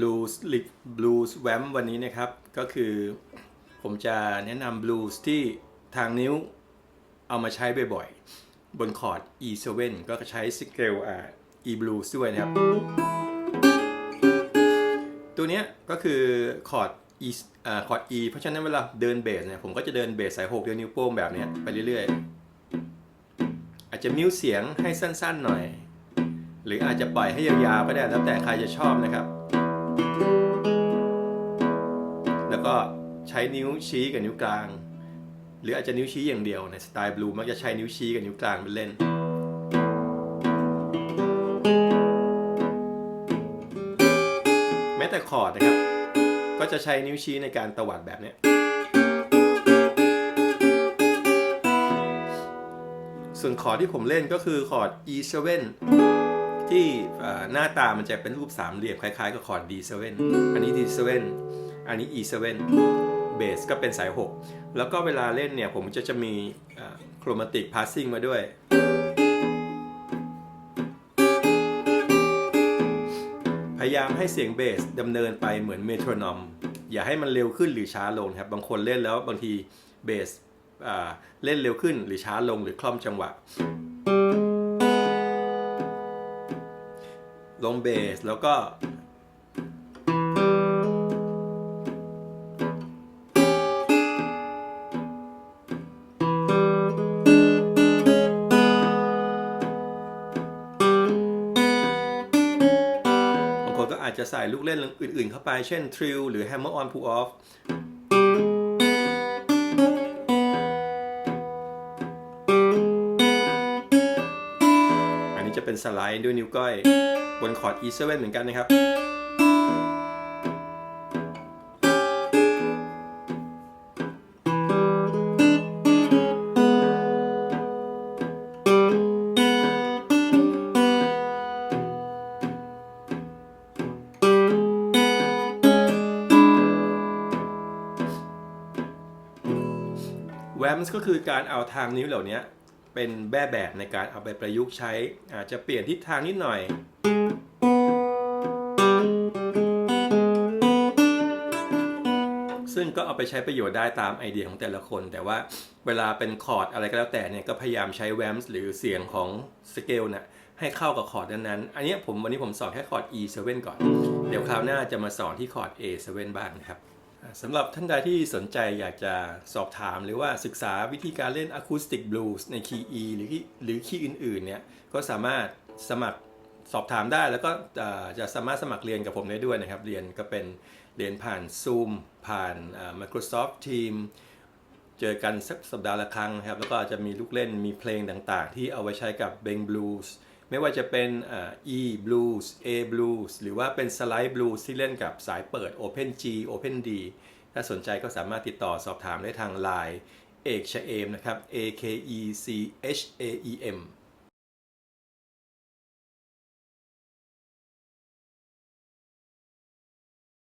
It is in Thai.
Blues Lick Blues Vamp วันนี้นะครับ ก็คือผมจะแนะนำ Blues ที่ทางนิ้วเอามาใช้บ่อยๆ บนคอร์ด E7 ก็ใช้สเกลอ่า E Blues ด้วยนะครับ ตัวนี้ก็คือคอร์ด E อ่าคอร์ด E เพราะฉะนั้นเวลาเดินเบสเนี่ยผมก็จะเดินเบสสาย6เดือนนิ้วโป้งแบบนี้ไปเรื่อยๆ อาจจะมิวเสียงให้สั้นๆหน่อย หรืออาจจะปล่อยให้ยาวๆก็ได้แล้วแต่ใครจะชอบนะครับ แล้วก็ใช้นิ้วชี้กับนิ้วกลาง หรืออาจจะนิ้วชี้อย่างเดียวในสไตล์บลูมักจะใช้นิ้วชี้กับนิ้วกลางเป็นเล่น แม้แต่คอร์ดนะครับ ก็จะใช้นิ้วชี้ในการตวัดแบบนี้ส่วนคอร์ดที่ผมเล่นก็คือคอร์ด E7 ที่หน้าตามันจะเป็นรูปสามเหลี่ยมคล้ายๆกับคอร์ด D7 อันนี้ D7 อันนี้ E7 เบสก็เป็นสาย 6 แล้วก็เวลาเล่นเนี่ย ผมจะจะมีโครมาติกพาสซิ่งมาด้วย พยายามให้เสียงเบสดำเนินไปเหมือนเมโทรนอม อย่าให้มันเร็วขึ้นหรือช้าลงครับ บางคนเล่นแล้วบางทีเบสเล่นเร็วขึ้นหรือช้าลงหรือคล่อมจังหวะ ลงเบสแล้วก็ บางคนก็อาจจะใส่ลูกเล่นอื่นๆเข้าไปเช่น trill หรือ hammer on pull off อันนี้จะเป็นสไลด์ด้วยนิ้วก้อย บนคอร์ด E7 เหมือนกันนะครับ แวมส์ก็คือการเอาทางนิ้วเหล่านี้เป็นแบบแบบในการเอาไปประยุกต์ใช้ อาจจะเปลี่ยนทิศทางนิดหน่อย ซึ่งก็เอาไปใช้ประโยชน์ได้ตามไอเดียของแต่ละคน แต่ว่าเวลาเป็นคอร์ดอะไรก็แล้วแต่เนี่ยก็พยายามใช้แวมส์หรือเสียงของสเกลน่ะให้เข้ากับคอร์ดนั้นๆ อันนี้ผมวันนี้ผมสอนแค่คอร์ด E7 ก่อน เดี๋ยวคราวหน้าจะมาสอนที่คอร์ด A7 บ้างนะครับสำหรับท่านใดที่สนใจอยากจะสอบถามหรือว่าศึกษาวิธีการเล่นอะคูสติกบลูส์ในคีย์ E หรือคีย์หรือคีย์อื่นๆเนี่ยก็สามารถสมัคร สอบถามได้แล้วก็จะสามารถสมัครเรียนกับผมได้ด้วยนะครับ เรียนก็เป็นเรียนผ่าน Zoom ผ่าน Microsoft Team เจอกันสักสัปดาห์ละครั้งนะครับ แล้วก็จะมีลูกเล่นมีเพลงต่างๆ ที่เอาไว้ใช้กับ Bang Blues ไม่ว่าจะเป็นอ่อ E Blues A Blues หรือว่าเป็น Slide Blues ที่เล่นกับสายเปิด Open G Open D ถ้าสนใจก็สามารถติดต่อสอบถามได้ทาง Line เอกชเอมนะครับ A K E C H A E M